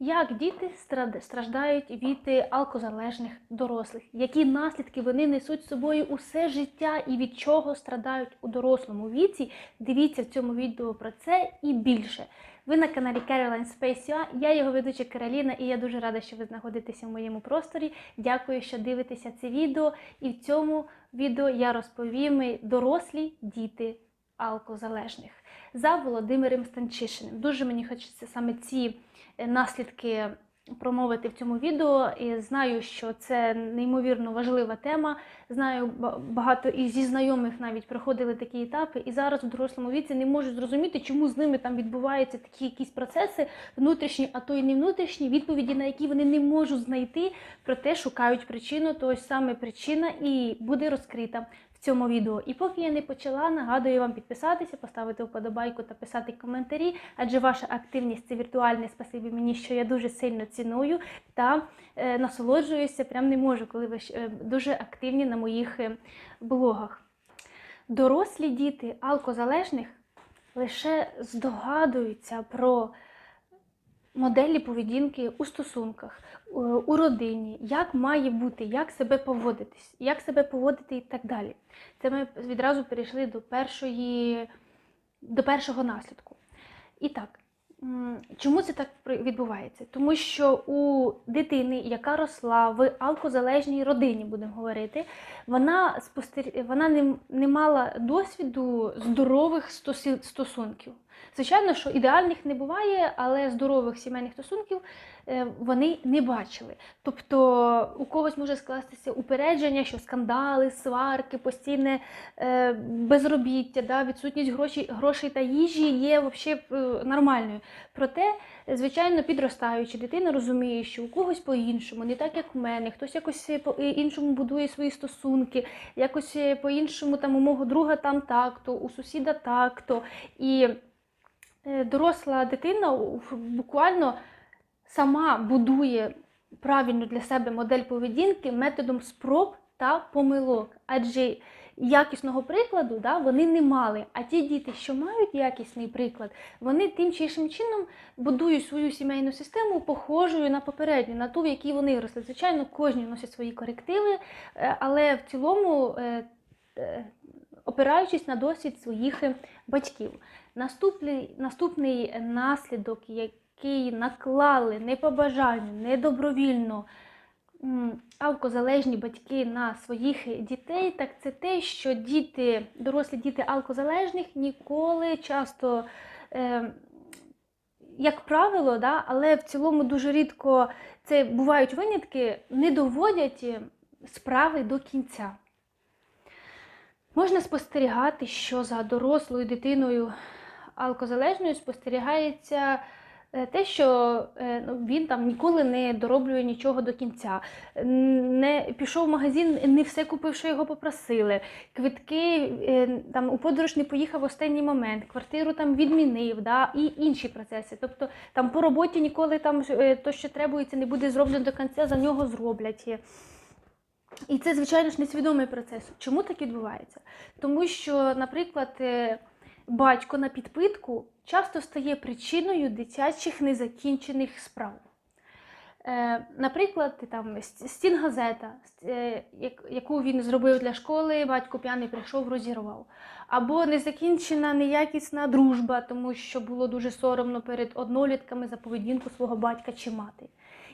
Як діти страждають від алкозалежних дорослих? Які наслідки вони несуть з собою усе життя і від чого страдають у дорослому віці? Дивіться в цьому відео про це і більше. Ви на каналі Caroline Space UA, Я його ведуча Кароліна, і я дуже рада, що ви знаходитеся в моєму просторі. Дякую, що дивитеся це відео. І в цьому відео я розповім дорослі діти алкозалежних за Володимиром Станчишиним. Дуже мені хочеться саме ці е, наслідки промовити в цьому відео. І знаю, що це неймовірно важлива тема. Знаю, багато і зі знайомих навіть проходили такі етапи, і зараз у дорослому віці не можуть зрозуміти, чому з ними там відбуваються такі якісь процеси внутрішні, а то й не внутрішні, відповіді на які вони не можуть знайти, проте шукають причину. То ось саме причина і буде розкрита в цьому відео. І поки я не почала, нагадую вам підписатися, поставити вподобайку та писати коментарі, адже ваша активність це віртуальне спасибі мені, що я дуже сильно ціную та е, насолоджуюся. Прям не можу, коли ви е, дуже активні на моїх е, блогах. Дорослі діти алкозалежних лише здогадуються про моделі поведінки у стосунках, у- у родині, як має бути, як себе поводитись, як себе поводити і так далі. Це ми відразу перейшли до першої, до першого наслідку. І так, чому це так відбувається? Тому що у дитини, яка росла в алкозалежній родині, будемо говорити, вона спостер... вона не, не мала досвіду здорових стосунків. Звичайно, що ідеальних не буває, але здорових сімейних стосунків вони не бачили. Тобто у когось може скластися упередження, що скандали, сварки, постійне е, безробіття, да, відсутність грошей, грошей та їжі є взагалі нормальною. Проте, е, звичайно, підростаючи, дитина розуміє, що у когось по-іншому, не так як у мене, хтось якось е, по-іншому будує свої стосунки, якось е, по-іншому там у мого друга там так-то, у сусіда так-то. І е, доросла дитина буквально сама будує правильну для себе модель поведінки методом спроб та помилок. Адже якісного прикладу да, вони не мали. А ті діти, що мають якісний приклад, вони тим чи іншим чином будують свою сімейну систему похожою на попередню, на ту, в якій вони росли. Звичайно, кожні носять свої корективи, е, але в цілому. е, е, Опираючись на досвід своїх батьків. Наступний, наступний наслідок, який наклали не по бажанню, не добровільно алкозалежні батьки на своїх дітей, так це те, що діти, дорослі діти алкозалежних ніколи часто, е, як правило, да, але в цілому дуже рідко це бувають винятки, не доводять е, справи до кінця. Можна спостерігати, що за дорослою дитиною алкозалежною спостерігається те, що е, ну, він там ніколи не дороблює нічого до кінця, не пішов в магазин, не все купив, що його попросили. Квитки е, там у подорож не поїхав в останній момент, квартиру там відмінив, да, і інші процеси. Тобто там по роботі ніколи там е, то, що требується, не буде зроблено до кінця, за нього зроблять. І це, звичайно ж, несвідомий процес. Чому так відбувається? Тому що, наприклад, е, батько на підпитку часто стає причиною дитячих незакінчених справ. Е, Наприклад, там стінгазета, е, як- яку він зробив для школи, батько п'яний прийшов, розірвав. Або незакінчена неякісна дружба, тому що було дуже соромно перед однолітками за поведінку свого батька чи мати.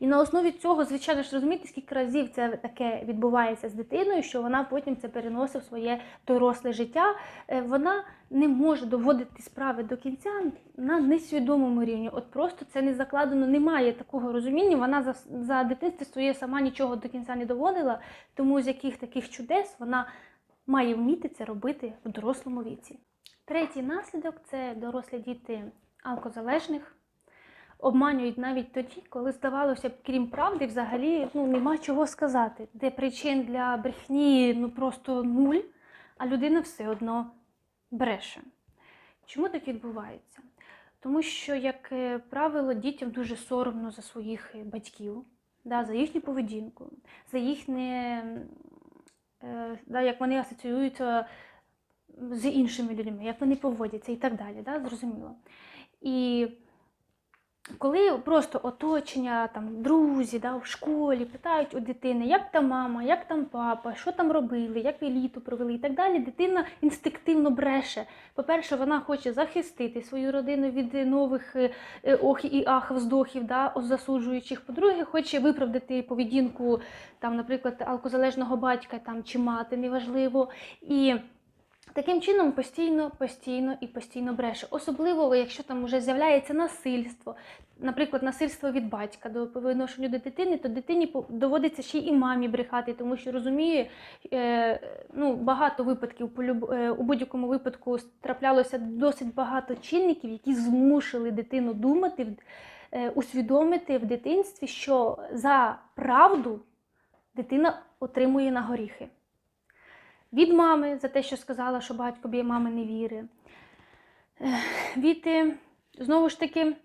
І на основі цього, звичайно ж, розумієте, скільки разів це таке відбувається з дитиною, що вона потім це переносить в своє доросле життя. Е, Вона не може доводити справи до кінця на несвідомому рівні. От просто це не закладено, немає такого розуміння. Вона за, за дитинство своє сама нічого до кінця не доводила, тому з яких таких чудес вона має вміти це робити в дорослому віці. Третій наслідок це дорослі діти алкозалежних. Обманюють навіть тоді, коли здавалося б, крім правди, взагалі ну, нема чого сказати, де причин для брехні ну просто нуль, а людина все одно бреше. Чому так відбувається? Тому що, як е, правило, дітям дуже соромно за своїх е, батьків, да, за їхню поведінку, за їхнє, е, да, як вони асоціюються з іншими людьми, як вони поводяться і так далі. Да, зрозуміло. І коли просто оточення, там, друзі да, в школі питають у дитини, як там мама, як там папа, що там робили, як ви літо провели і так далі, дитина інстинктивно бреше. По-перше, вона хоче захистити свою родину від нових е, е, ох і ах, вздохів, да, засуджуючих. По-друге, хоче виправдати поведінку, там, наприклад, алкозалежного батька там, чи мати, неважливо. І Таким чином постійно, постійно і постійно бреше. Особливо, якщо там вже з'являється насильство, наприклад, насильство від батька до по відношенню до дитини, то дитині доводиться ще й мамі брехати, тому що розуміє, е, ну, багато випадків. Е, у будь-якому випадку траплялося досить багато чинників, які змусили дитину думати, е, усвідомити в дитинстві, що за правду дитина отримує на горіхи від мами за те, що сказала, що батько б'є мами не віри. Від знову ж таки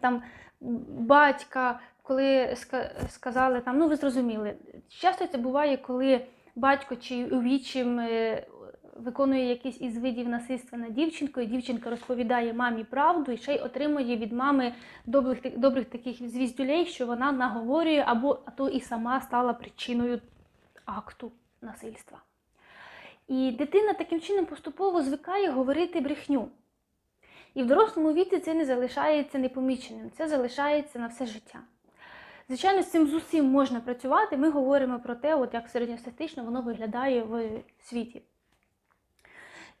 там батька, коли сказали там, ну ви зрозуміли, часто це буває, коли батько чи увічим е, виконує якийсь із видів насильства над дівчинкою, дівчинка розповідає мамі правду і ще й отримує від мами добрих, добрих таких звіздюлей, що вона наговорює або а то і сама стала причиною акту насильства. І дитина таким чином поступово звикає говорити брехню. І в дорослому віці це не залишається непоміченим, це залишається на все життя. Звичайно, з цим з усім можна працювати. Ми говоримо про те, от як середньостатично воно виглядає в світі.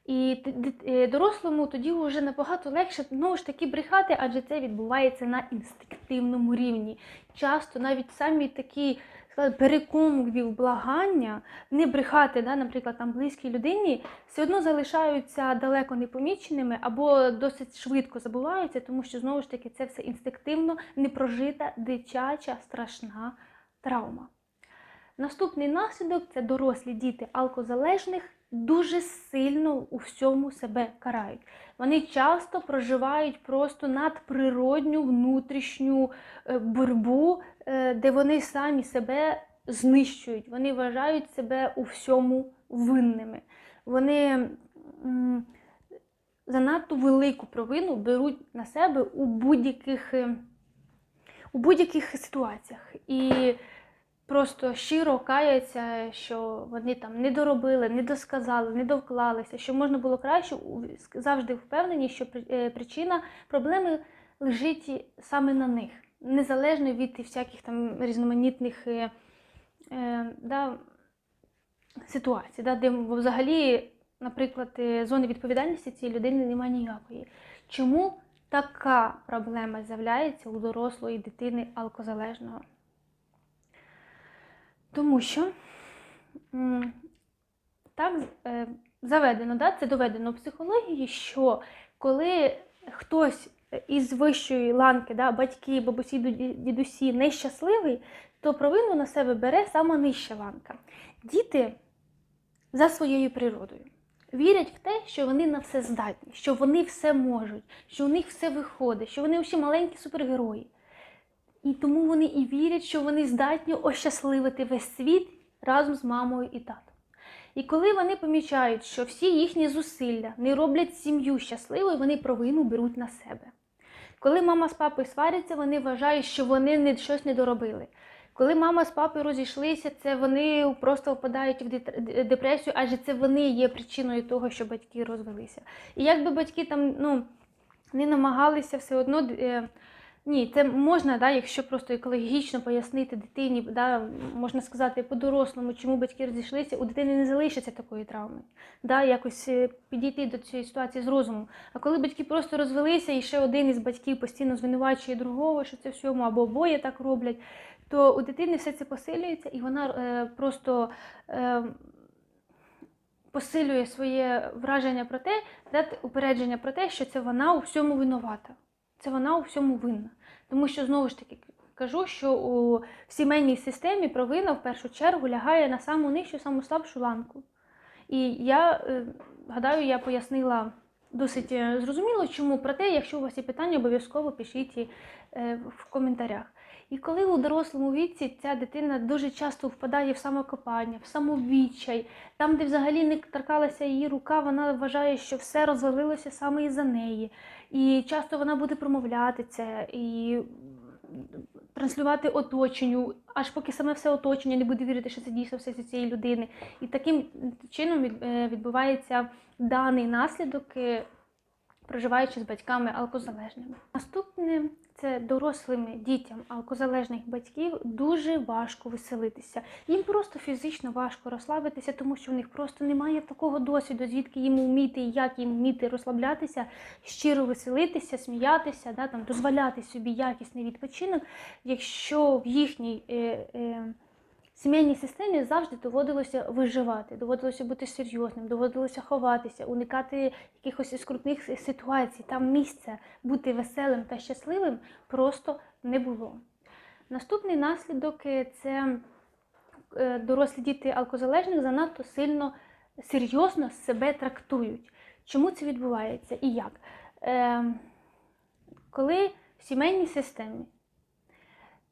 І е, дорослому тоді вже набагато легше знову ж таки брехати, адже це відбувається на інстинктивному рівні. Часто навіть самі такі сказати, переконливі вблагання не брехати, да, наприклад, там близькій людині, все одно залишаються далеко непоміченими або досить швидко забуваються, тому що знову ж таки це все інстинктивно непрожита дитяча страшна травма. Наступний наслідок це дорослі діти алкозалежних дуже сильно у всьому себе карають. Вони часто проживають просто надприродню внутрішню е, боротьбу, е, де вони самі себе знищують. Вони вважають себе у всьому винними. Вони занадто велику провину беруть на себе у будь-яких, е, у будь-яких ситуаціях. І просто щиро каяться, що вони там не доробили, не досказали, не довклалися, що можна було краще, завжди впевнені, що е, причина проблеми лежить саме на них, незалежно від всяких там різноманітних е, е, да, ситуацій, да, де взагалі, наприклад, е, зони відповідальності цієї людини немає ніякої. Чому така проблема з'являється у дорослої дитини алкозалежного? Тому що так е, заведено, да, це доведено в психології, що коли хтось із вищої ланки, да, батьки, бабусі, дідусі нещасливий, то провину на себе бере сама нижча ланка. Діти за своєю природою вірять в те, що вони на все здатні, що вони все можуть, що у них все виходить, що вони всі маленькі супергерої. І тому вони і вірять, що вони здатні ощасливити весь світ разом з мамою і татом. І коли вони помічають, що всі їхні зусилля не роблять сім'ю щасливою, вони провину беруть на себе. Коли мама з папою сваряться, вони вважають, що вони не, щось не доробили. Коли мама з папою розійшлися, це вони просто впадають в депресію, адже це вони є причиною того, що батьки розвелися. І якби батьки там ну, не намагалися все одно. Ні, це можна, да, якщо просто екологічно пояснити дитині, да, можна сказати по-дорослому, чому батьки розійшлися, у дитини не залишиться такої травми. Да, якось е, підійти до цієї ситуації з розумом. А коли батьки просто розвелися, і ще один із батьків постійно звинувачує другого, що це всьому, або обоє так роблять, то у дитини все це посилюється, і вона е, просто е, посилює своє враження про те, да, упередження про те, що це вона у всьому винувата. Це вона у всьому винна. Тому що знову ж таки кажу, що у сімейній системі провина в першу чергу лягає на саму нижчу, саму слабшу ланку. І я е, гадаю, я пояснила досить е, зрозуміло, чому. Проте, якщо у вас є питання, обов'язково пишіть е, в коментарях. І коли у дорослому віці ця дитина дуже часто впадає в самокопання, в самовідчай, там, де взагалі не торкалася її рука, вона вважає, що все розвалилося саме із-за неї. І часто вона буде промовляти це і транслювати оточенню, аж поки саме все оточення не буде вірити, що це дійсно все з цієї людини. І таким чином е, відбувається даний наслідок, е, проживаючи з батьками алкозалежними. Наступне це дорослим дітям алкозалежних батьків дуже важко веселитися. Їм просто фізично важко розслабитися, тому що в них просто немає такого досвіду, звідки їм вміти і як їм вміти розслаблятися, щиро веселитися, сміятися, да, там, дозволяти собі якісний відпочинок, якщо в їхній е, е, сімейній системі завжди доводилося виживати, доводилося бути серйозним, доводилося ховатися, уникати якихось скрутних ситуацій. Там місця бути веселим та щасливим просто не було. Наступний наслідок е, це е, дорослі діти алкозалежних занадто сильно серйозно себе трактують. Чому це відбувається і як? Е, коли в сімейній системі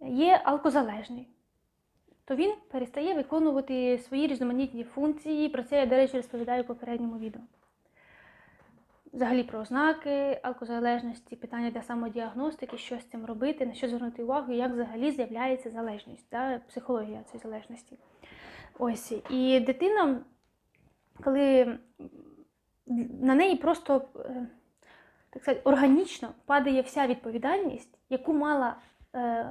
є алкозалежний, то він перестає виконувати свої різноманітні функції. Про це я, до речі, розповідаю в попередньому відео. Взагалі про ознаки алкозалежності, питання для самодіагностики, що з цим робити, на що звернути увагу, як взагалі з'являється залежність, да, психологія цієї залежності. Ось. І дитина, коли на неї просто е, так сказати, органічно падає вся відповідальність, яку мала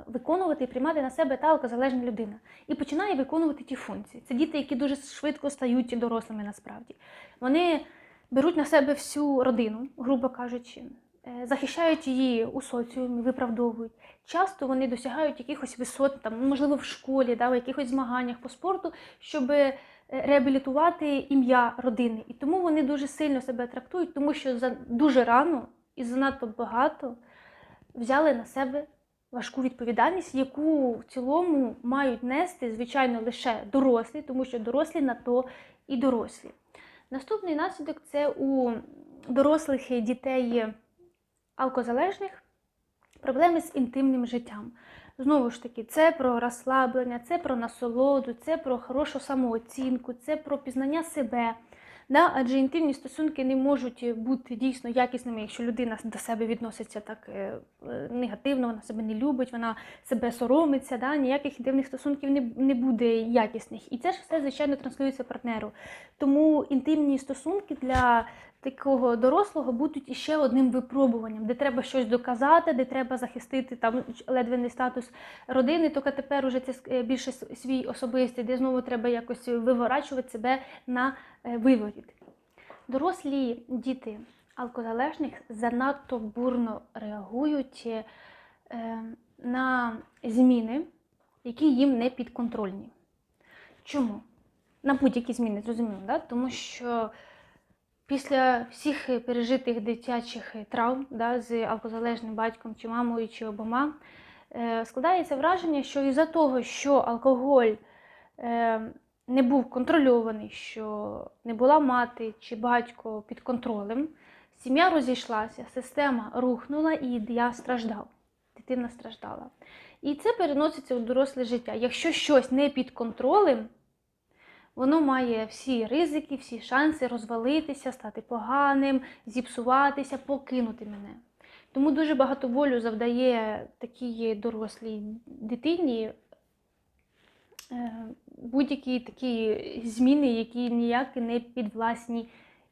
виконувати і приймати на себе та алкозалежна людина. І починає виконувати ті функції. Це діти, які дуже швидко стають дорослими насправді. Вони беруть на себе всю родину, грубо кажучи, е, захищають її у соціумі, виправдовують. Часто вони досягають якихось висот, там, можливо, в школі, да, в якихось змаганнях по спорту, щоб е, реабілітувати ім'я родини. І тому вони дуже сильно себе трактують, тому що за дуже рано і занадто багато взяли на себе важку відповідальність, яку в цілому мають нести, звичайно, лише дорослі, тому що дорослі на то і дорослі. Наступний наслідок це у дорослих дітей алкозалежних проблеми з інтимним життям. Знову ж таки, це про розслаблення, це про насолоду, це про хорошу самооцінку, це про пізнання себе. Да? Адже інтимні стосунки не можуть бути дійсно якісними, якщо людина до себе відноситься так е, е, негативно, вона себе не любить, вона себе соромиться, да? ніяких інтимних стосунків не, не буде якісних. І це ж все, звичайно, транслюється партнеру. Тому інтимні стосунки для такого дорослого будуть іще одним випробуванням, де треба щось доказати, де треба захистити там ледве не статус родини, тільки тепер уже це е, більше свій особистий, де знову треба якось виворачувати себе на е, виворіт. Дорослі діти алкозалежних занадто бурно реагують е, на зміни, які їм не підконтрольні. Чому? На будь-які зміни, зрозуміло, да? тому що після всіх пережитих дитячих травм да, з алкозалежним батьком чи мамою, чи обома, е, складається враження, що із-за того, що алкоголь е, не був контрольований, що не була мати чи батько під контролем, сім'я розійшлася, система рухнула і я страждав. Дитина страждала. І це переноситься у доросле життя. Якщо щось не під контролем, воно має всі ризики, всі шанси розвалитися, стати поганим, зіпсуватися, покинути мене. Тому дуже багато болю завдає такій дорослій дитині е, будь-які такі зміни, які ніяк не підвласні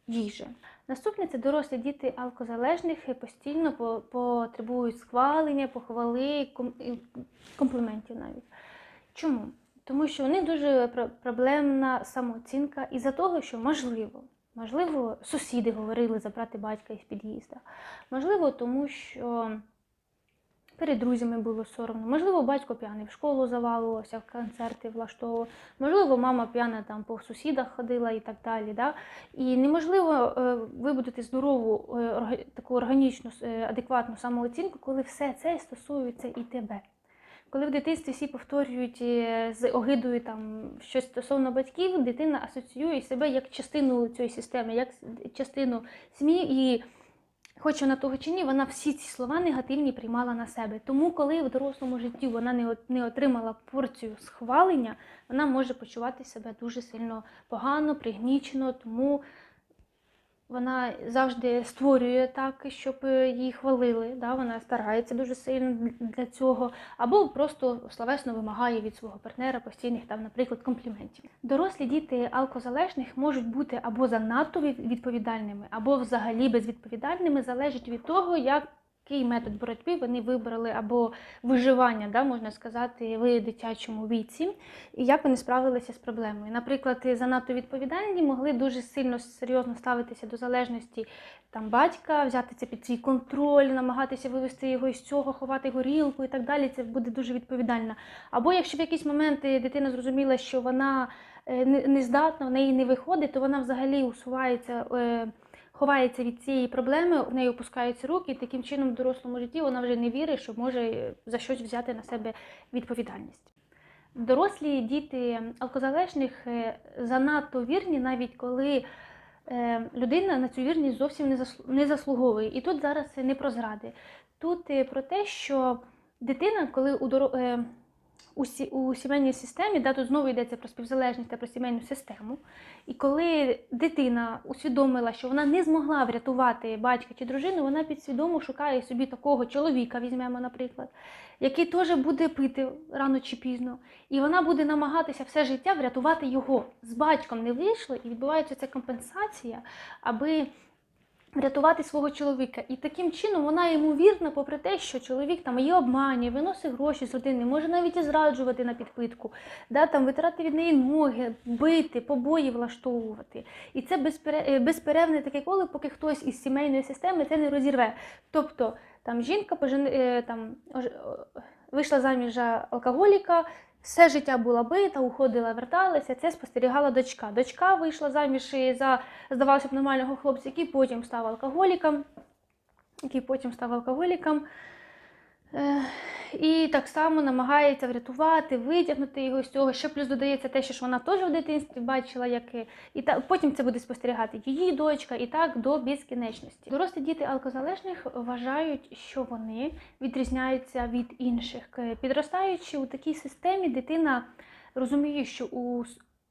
їжі. Наступне це дорослі діти алкозалежних постійно потребують схвалення, похвали, ком- компліментів навіть. Чому? Тому що у них дуже пр- проблемна самооцінка із-за того, що можливо, можливо, сусіди говорили забрати батька із під'їзду. Можливо, тому що перед друзями було соромно. Можливо, батько п'яний в школу завалувався, в концерти влаштовував. Можливо, мама п'яна там по сусідах ходила і так далі. Да? І неможливо е, вибудити здорову, е, таку органічну, е, адекватну самооцінку, коли все це стосується і тебе. Коли в дитинстві всі повторюють е, з огидою там щось стосовно батьків, дитина асоціює себе як частину цієї системи, як частину сім'ї і Хоч вона того чи ні, вона всі ці слова негативні приймала на себе. Тому, коли в дорослому житті вона не отримала порцію схвалення, вона може почувати себе дуже сильно погано, пригнічено, тому вона завжди створює так, щоб її хвалили. Да? Вона старається дуже сильно для цього, або просто словесно вимагає від свого партнера постійних там, наприклад, компліментів. Дорослі діти алкозалежних можуть бути або занадто відповідальними, або взагалі безвідповідальними, залежить від того, як. Який метод боротьби вони вибрали або виживання, да, можна сказати, в дитячому віці, і як вони справилися з проблемою. Наприклад, занадто відповідальні могли дуже сильно серйозно ставитися до залежності там, батька, взяти це під свій контроль, намагатися вивести його із цього, ховати горілку і так далі. Це буде дуже відповідально. Або якщо в якісь моменти дитина зрозуміла, що вона е, не не здатна, в неї не виходить, то вона взагалі усувається. Ховається від цієї проблеми, в неї опускаються руки, і таким чином в дорослому житті вона вже не вірить, що може е, за щось взяти на себе відповідальність. Дорослі діти алкозалежних е, занадто вірні, навіть коли е, людина на цю вірність зовсім не заслу- не заслуговує. І тут зараз не про зради. Тут про те, що дитина, коли у, доро- е, у, сі- у сімейній системі, да, тут знову йдеться про співзалежність та про сімейну систему, і коли дитина усвідомила, що вона не змогла врятувати батька чи дружину, вона підсвідомо шукає собі такого чоловіка, візьмемо, наприклад, який теж буде пити рано чи пізно, і вона буде намагатися все життя врятувати його. З батьком не вийшло, і відбувається ця компенсація, аби врятувати свого чоловіка. І таким чином вона йому вірна, попри те, що чоловік там її обманює, виносить гроші з родини, може навіть і зраджувати на підпитку, да, там, витирати від неї ноги, бити, побої влаштовувати. І це безпере- е, безперервне таке коло, поки хтось із сімейної системи це не розірве. Тобто там жінка пожен... е, там, вийшла заміж за алкоголіка, все життя була бита, уходила, верталася. Це спостерігала дочка. Дочка вийшла заміж і за, здавалося б, нормального хлопця, який потім став алкоголіком, який потім став алкоголіком. Е, І так само намагається врятувати, витягнути його з цього. Ще плюс додається те, що вона теж в дитинстві бачила, як і- та потім це буде спостерігати її дочка, і так до безкінечності. Дорослі діти алкозалежних вважають, що вони відрізняються від інших. Підростаючи у такій системі, дитина розуміє, що у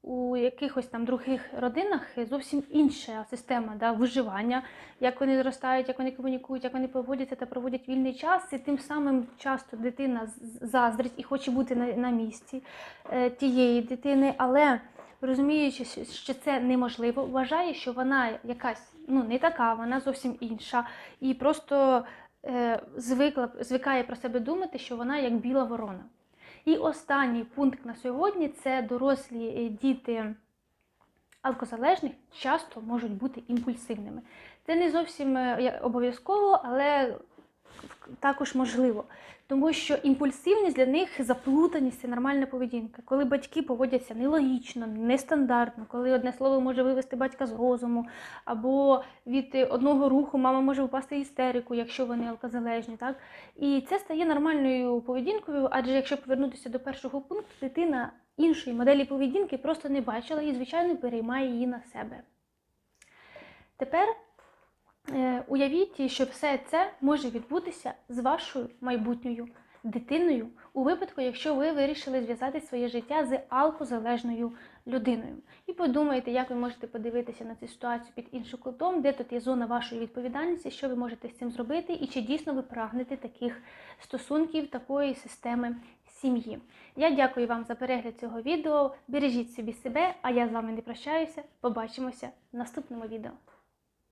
у якихось там других родинах зовсім інша система да, виживання, як вони зростають, як вони комунікують, як вони поводяться та проводять вільний час. І тим самим часто дитина заздрить і хоче бути на, на місці е, тієї дитини, але розуміючи, що це неможливо, вважає, що вона якась ну, не така, вона зовсім інша. І просто е, звикла, звикає про себе думати, що вона як біла ворона. І останній пункт на сьогодні це дорослі е, діти алкозалежних часто можуть бути імпульсивними. Це не зовсім е, обов'язково, але також можливо. Тому що імпульсивність для них заплутаність це нормальна поведінка. Коли батьки поводяться нелогічно, нестандартно, коли одне слово може вивести батька з розуму, або від одного руху мама може впасти в істерику, якщо вони алкозалежні. Так? І це стає нормальною поведінкою, адже якщо повернутися до першого пункту, дитина іншої моделі поведінки просто не бачила і, звичайно, переймає її на себе. Тепер уявіть, що все це може відбутися з вашою майбутньою дитиною у випадку, якщо ви вирішили зв'язати своє життя з алкозалежною людиною. І подумайте, як ви можете подивитися на цю ситуацію під іншим кутом, де тут є зона вашої відповідальності, що ви можете з цим зробити, і чи дійсно ви прагнете таких стосунків, такої системи сім'ї. Я дякую вам за перегляд цього відео. Бережіть собі себе, а я з вами не прощаюся. Побачимося в наступному відео.